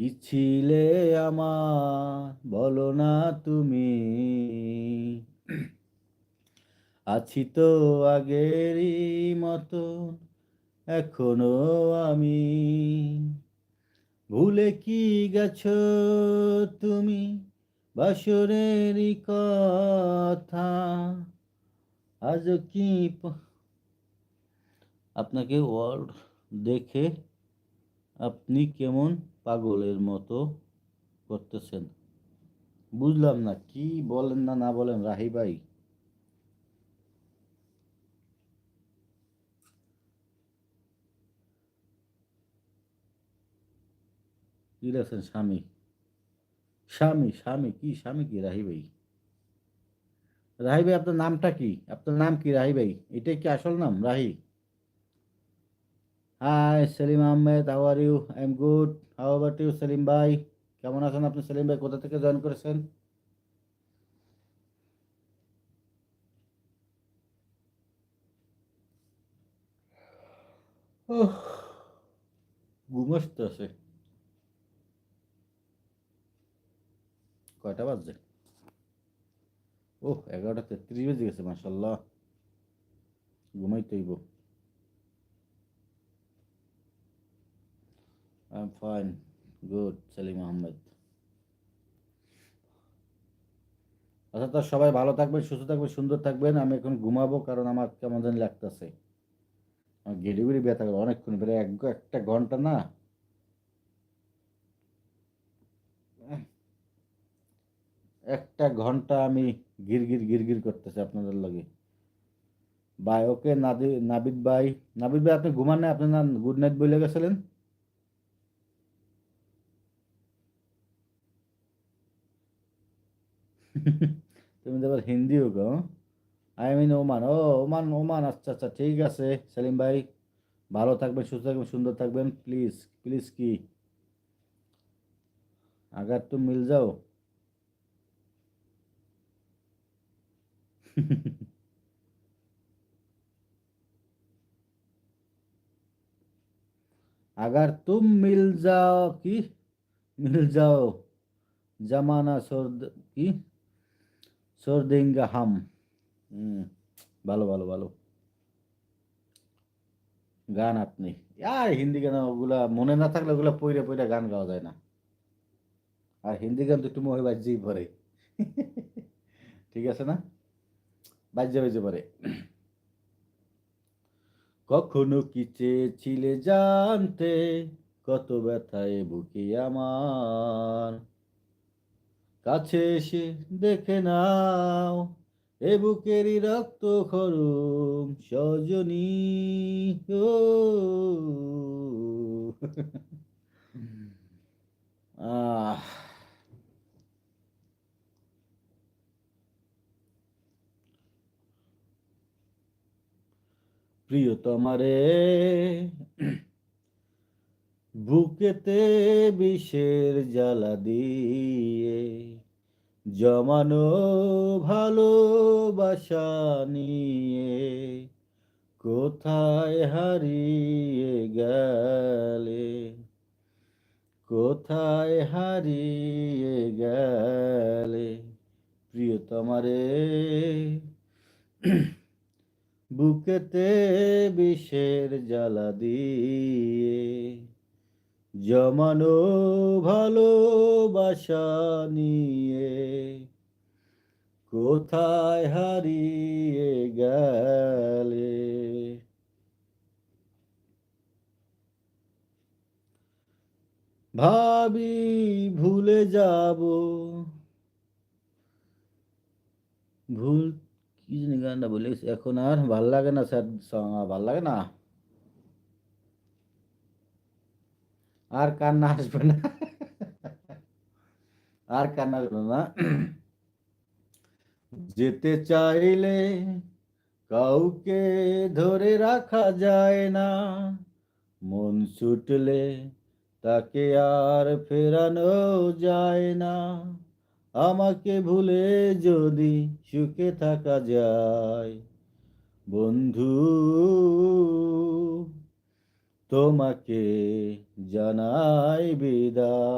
কি ছিলে আমার? বলো না তুমি। আছি তো আগেরই মতো, এখনও আমি। ভুলে কি গেছো তুমি বাসরেরই কথা? আজ কি আপনাকে ওয়ার্ল্ড দেখে আপনি কেমন পাগলের মতো করতেছেন? বুঝলাম না, কি বলেন না না বলেন, রাহি ভাই। কি লেখছেন স্বামী? স্বামী স্বামী, কি স্বামী কি, রাহি ভাই? রাহি ভাই, আপনার নামটা কি? আপনার নাম কি, রাহি ভাই? এটাই কি আসল নাম, Rahi? Hi Selim Ahmed how are you I am good how about you Selim ভাই কেমন আছেন আপনি সেলিম ভাই কোথা থেকে জয়েন করেছেন? ঘুম আসতেছে। কয়টা বাজছে? ওহ, এগারোটা তেত্রিশ বেজে গেছে মাসাল্লাহ ঘুমাইতে am fine good Selim Ahmed তো সবাই ভালো থাকবেন, সুস্থ থাকবেন, সুন্দর থাকবেন। আমি এখন ঘুমাবো কারণ আমার কেমন জানি লাগতেছে। আমার গেড়ি গুড়ি ব্যথা করে অনেকক্ষণ প্রায় এক একটা ঘণ্টা না। একটা ঘণ্টা আমি গিরগির গিরগির করতেছি আপনাদের লগে। বাই ওকে নাদি নাবিদ ভাই নাবিদ ভাই, আপনি ঘুমান না আপনি না গুড নাইট বলে গেছিলেন? তুমি তো আবার হিন্দিও গো আই মিন ওমান ও ওমান ওমান আচ্ছা আচ্ছা ঠিক আছে সেলিম ভাই ভালো থাকবেন সুস্থ থাকবেন সুন্দর থাকবেন প্লিজ প্লিজ কি আগার তুম মিল যাও अगर तुम मिल जाओ কি মিল যাও জামানা সর্দ কি সর্দিঙ্গা হাম হুম ভালো ভালো ভালো। গান আপনি। আর হিন্দি গান ওগুলা মনে না থাকলে ওগুলা পইরে পইরে গান গাওয়া যায় না। আর হিন্দি গান তো একটু মহে বাজ্যেই পড়ে। ঠিক আছে না? বাজ্যে বাজ্যে পড়ে। কখনো কি চেয়েছিলে জানতে? কত ব্যথায় বুকে আমার। কাছে এসে দেখে নাও এ বুকেরই রক্ত খরম সজনী। ও। আহ। প্রিয়তমারে বুকেতে বিষের জ্বালা দিয়ে জমানো ভালোবাসা নিয়ে কোথায় হারিয়ে গেলে? কোথায় হারিয়ে গেলে? প্রিয়তমারে, বুকেতে বিষের জ্বালা দিয়ে জমানো ভালোবাসা নিয়ে কোথায় হারিয়ে গেলে? ভাবি ভুলে যাব। ভুল, কি গানটা বলে এখন আর ভালো লাগে না, স্যার? ভালো লাগে না? আর কান্না আসবে না। আর কান্না আসবে না। যেতে চাইলে কাউকে ধরে রাখা যায় না। মন ছুটলে তাকে আর ফেরানো যায় না। আমাকে ভুলে যদি সুখে থাকা যায়। বন্ধু তোমাকে জানাই বিদায়।